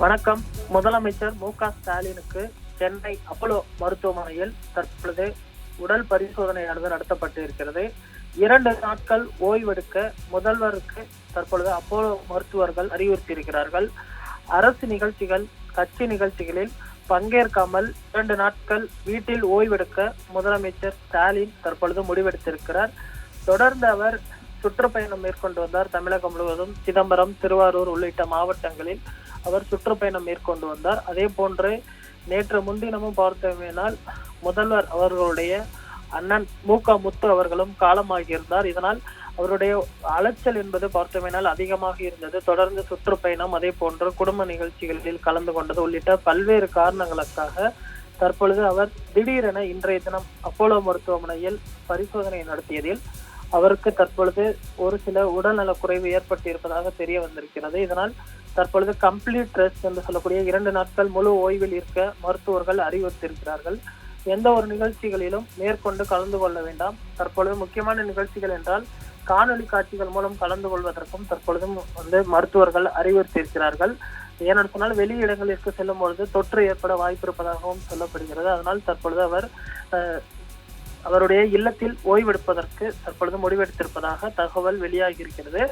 வணக்கம். முதலமைச்சர் மு க ஸ்டாலினுக்கு சென்னை அப்போலோ மருத்துவமனையில் தற்பொழுது உடல் பரிசோதனையானது நடத்தப்பட்டு இருக்கிறது இரண்டு நாட்கள் ஓய்வெடுக்க முதல்வருக்கு தற்பொழுது அப்போலோ மருத்துவர்கள் அறிவுறுத்தியிருக்கிறார்கள். அரசு நிகழ்ச்சிகள் கட்சி நிகழ்ச்சிகளில் பங்கேற்காமல் இரண்டு நாட்கள் வீட்டில் ஓய்வெடுக்க முதலமைச்சர் ஸ்டாலின் தற்பொழுது முடிவெடுத்திருக்கிறார். தொடர்ந்து அவர் சுற்றுப்பயணம் மேற்கொண்டு வந்தார் தமிழகம் முழுவதும். சிதம்பரம் திருவாரூர் உள்ளிட்ட மாவட்டங்களில் அவர் சுற்றுப்பயணம் மேற்கொண்டு வந்தார். அதே போன்று நேற்று முன்தினமும் பார்த்தோமேனால் முதல்வர் அவர்களுடைய அண்ணன் மு க முத்து அவர்களும் காலமாகியிருந்தார் இதனால் அவருடைய அலைச்சல் என்பது பார்த்தோமேனால் அதிகமாக இருந்தது. தொடர்ந்து சுற்றுப்பயணம் அதே போன்று குடும்ப நிகழ்ச்சிகளில் கலந்து கொண்டது உள்ளிட்ட பல்வேறு காரணங்களுக்காக தற்பொழுது அவர் திடீரென இன்றைய தினம் அப்போலோ மருத்துவமனையில் பரிசோதனை நடத்தியதில் அவருக்கு தற்பொழுது ஒரு சில உடல்நலக் குறைவு ஏற்பட்டு இருப்பதாக தெரிய வந்திருக்கிறது. இதனால் தற்பொழுது கம்ப்ளீட் ரெஸ்ட் என்று சொல்லக்கூடிய இரண்டு நாட்கள் முழு ஓய்வில் இருக்க மருத்துவர்கள் அறிவுறுத்தியிருக்கிறார்கள். எந்த ஒரு நிகழ்ச்சிகளிலும் மேற்கொண்டு கலந்து கொள்ள வேண்டாம். தற்பொழுது முக்கியமான நிகழ்ச்சிகள் என்றால் காணொலி காட்சிகள் மூலம் கலந்து கொள்வதற்கும் தற்பொழுதும் வந்து மருத்துவர்கள் அறிவுறுத்தியிருக்கிறார்கள். ஏனென்று சொன்னால் வெளி இடங்களிற்கு செல்லும் பொழுது தொற்று ஏற்பட வாய்ப்பு இருப்பதாகவும் சொல்லப்படுகிறது. அதனால் தற்பொழுது அவர் அவருடைய இல்லத்தில் ஓய்வெடுப்பதற்கு தற்பொழுது முடிவெடுத்திருப்பதாக தகவல் வெளியாகியிருக்கிறது.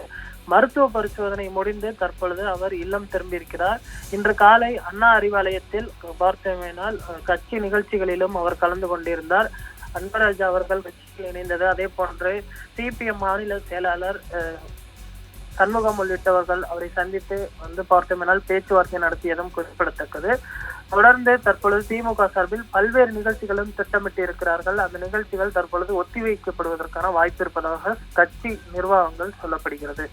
மருத்துவ பரிசோதனை முடிந்து தற்பொழுது அவர் இல்லம் திரும்பியிருக்கிறார். இன்று காலை அண்ணா அறிவாலயத்தில் பார்த்தோமேனால் கட்சி நிகழ்ச்சிகளிலும் அவர் கலந்து கொண்டிருந்தார். அன்பராஜா அவர்கள் கட்சியில் இணைந்தது. அதே போன்று சிபிஎம் மாநில செயலாளர் சண்முகம் உள்ளிட்டவர்கள் அவரை சந்தித்து வந்து பார்த்தோமேனால் பேச்சுவார்த்தை நடத்தியதும் குறிப்பிடத்தக்கது. தொடர்ந்து தற்பொழுது திமுக சார்பில் பல்வேறு நிகழ்ச்சிகளும் திட்டமிட்டு இருக்கிறார்கள். அந்த நிகழ்ச்சிகள் தற்பொழுது ஒத்திவைக்கப்படுவதற்கான வாய்ப்பு இருப்பதாக கட்சி நிர்வாகங்கள் சொல்லப்படுகிறது.